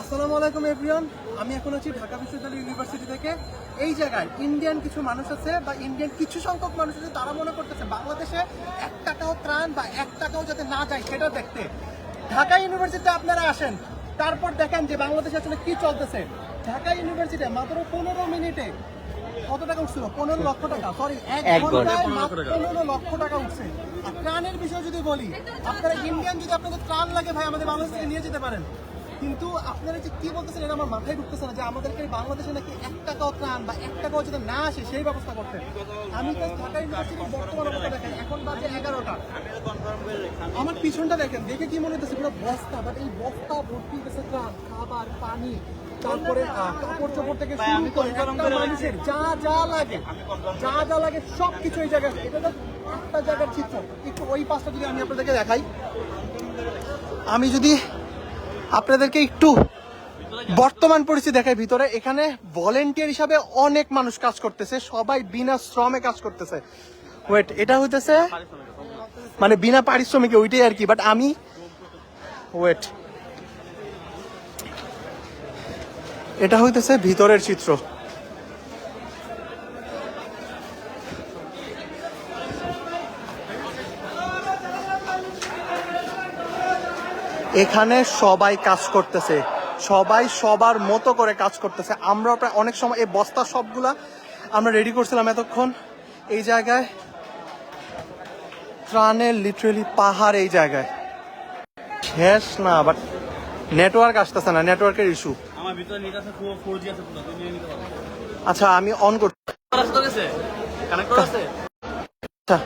আসসালামু আলাইকুম এভরিওয়ান আমি এখন আছি ঢাকা বিশ্ববিদ্যালয় ইউনিভার্সিটি থেকে। এই জায়গায় ইন্ডিয়ান কিছু মানুষ আছে বা ইন্ডিয়ান কিছু সংখ্যক মানুষ আছে, তারা মনে করতেছে বাংলাদেশে এক টাকাও ত্রাণ বা এক টাকাও যাতে না যায় সেটা দেখতে। ঢাকা ইউনিভার্সিটিতে আপনারা আসেন, তারপর দেখেন যে বাংলাদেশে আসলে কি চলতেছে। ঢাকা ইউনিভার্সিটি মাত্র পনেরো মিনিটে কত টাকা উঠছিল? পনেরো লক্ষ টাকা। সরি এক ঘন্টায় পনেরো লক্ষ টাকা উঠছে। আর ত্রাণের বিষয় যদি বলি আপনারা ইন্ডিয়ান যদি আপনাদের ত্রাণ লাগে ভাই আমাদের বাংলাদেশ থেকে নিয়ে যেতে পারেন। কিন্তু আপনারা যে কি বলতেছেন এটা আমার মাথায় ঢুকতেছে না যে আমাদেরকে বাংলাদেশে নাকি এক টাকাও ত্রাণ বা এক টাকাও যাতে না আসে সেই ব্যবস্থা করতে। আমি তো ঢাকা ইউনিভার্সিটির বর্তমান অবস্থা দেখেন এখন বাজে এগারোটা। আমার পিছনটা দেখেন দেখে কি মনে হচ্ছে পুরো বস্তা বাট এই বস্তা ভর্তি হতেছে ত্রাণ খাবার পানি তারপরে কাপড় চোপড় থেকে শুরু করে মানুষের যা যা লাগে যা যা লাগে সব কিছু এই জায়গায় এটা তো একটা জায়গার চিত্র। একটু ওই পাশটা যদি আমি আপনাদেরকে দেখাই। আমি যদি আপনাদেরকে একটু বর্তমান পরিস্থিতি দেখায় ভিতরে এখানে ভলেন্টিয়ার হিসাবে অনেক মানুষ কাজ করতেছে সবাই বিনা শ্রমে কাজ করতেছে। ওয়েট এটা হইতেছে? মানে বিনা পারিশ্রমিকে ওইটাই আর কি বাট আমি ওয়েট এটা হইতেছে ভিতরের চিত্র। এখানে সবাই কাজ করতেছে। সবাই সবার মতো করে কাজ করতেছে। আমরা প্রায় অনেক সময় এই বস্তা সবগুলা আমরা রেডি করছিলাম এতক্ষণ। এই জায়গায় ত্রাণের লিটারেলি পাহাড় এই জায়গায়। শেষ না বাট নেটওয়ার্ক আসতেছে না নেটওয়ার্কের ইস্যু আমার ভিতরে নেট আছে পুরো ফোর জি আছে পুরো তুমি নিতে পারো। আচ্ছা আমি অন করছি কানেক্ট করা আছে? আচ্ছা